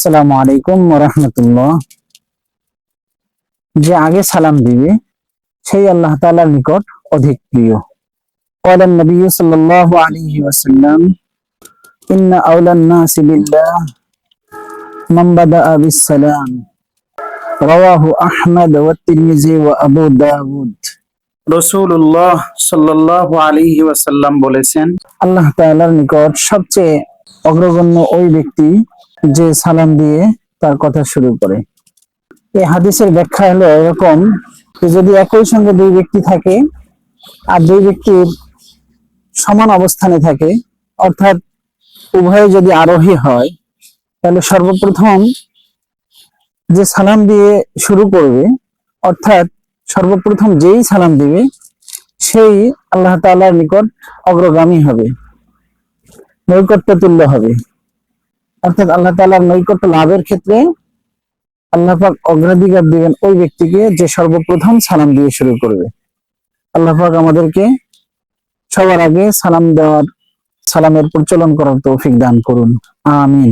আসসালামু আলাইকুম রহমতুল্লাহ যে আগে সালাম দিবে সেই আল্লাহ তাআলার নিকট অধিক প্রিয় قال النبي صلى الله عليه وسلم إن أولى الناس بالله من بدأ بالسلام رواه أحمد والترمذي وأبو داود রসুল্লাহ সাল্লাহ আলিহি ওয়াসাল্লাম বলেছেন আল্লাহ তাআলার নিকট সবচেয়ে অগ্রগণ্য ওই ব্যক্তি যে সালাম দিয়ে তার কথা শুরু করে। এই হাদিসের ব্যাখ্যা হলো এরকম যদি একই সঙ্গে দুই ব্যক্তি থাকে আর দুই ব্যক্তির সমান অবস্থানে থাকে, অর্থাৎ উভয়ে যদি আরোহী হয়, তাহলে সর্বপ্রথম যে সালাম দিয়ে শুরু করবে, অর্থাৎ সর্বপ্রথম যেই সালাম দিবে, সেই আল্লাহ তাআলার নিকট অগ্রগামী হবে নৈকট্য তুল্য হবে। অর্থাৎ আল্লাহ তালার নৈকট্য লাভের ক্ষেত্রে আল্লাহ পাক অগ্রাধিকার দিবেন ওই ব্যক্তিকে যে সর্বপ্রথম সালাম দিয়ে শুরু করবে। আল্লাহ পাক আমাদেরকে সবার আগে সালাম দেওয়ার, সালামের প্রচলন করার তৌফিক দান করুন। আমিন।